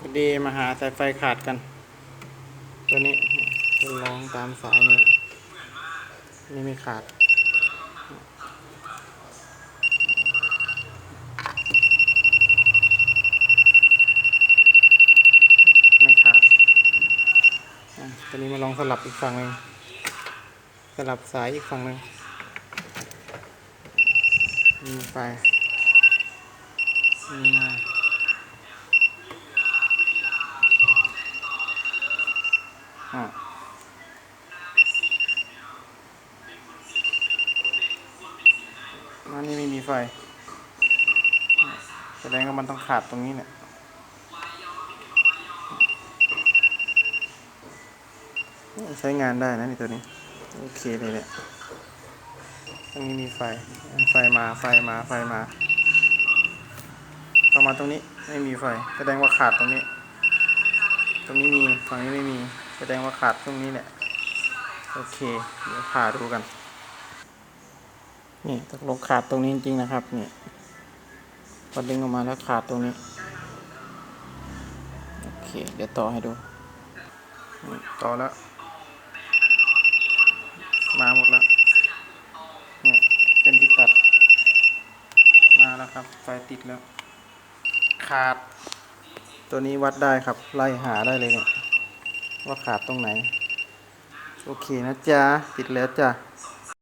พอดีมาหาสายไฟขาดกัน ตัวนี้เป็นรองตามสายนี่นี่ไม่ขาดไม่ขาดอะตัวนี้มาลองสลับอีกฝั่งหนึ่งสลับสายอีกฝั่งหนึ่งมีไฟมีมา อะอันนี้ไม่มีไฟอะแสดงว่ามันต้องขาดตรงนี้เนี่ยใช้งานได้นะนี่ตัวนี้ โอเคเลยเนี่ยตรงนี้มีไฟ ไฟมาไฟมาไฟมาพอมาตรงนี้ไม่มีไฟ แสดงว่าขาดตรงนี้ ตรงนี้มีฝั่งนี้ไม่มี แสดงว่าขาดตรงนี้เนี่ยโอเคเดี๋ยวผ่าดูกัน นี่ตกลงขาดตรงนี้จริงๆนะครับนี่พอดึงออกมาแล้วขาดตรงนี้โอเคเดี๋ยวต่อให้ดูต่อแล้ว มาหมดแล้วเนี่ยเป็นที่ตัด มาแล้วครับไฟติดแล้ว ขาด ตัวนี้วัดได้ครับ ไล่หาได้เลยเนี่ย ว่าขาดตรงไหน โอเคนะจ๊ะติดแล้วจ้ะ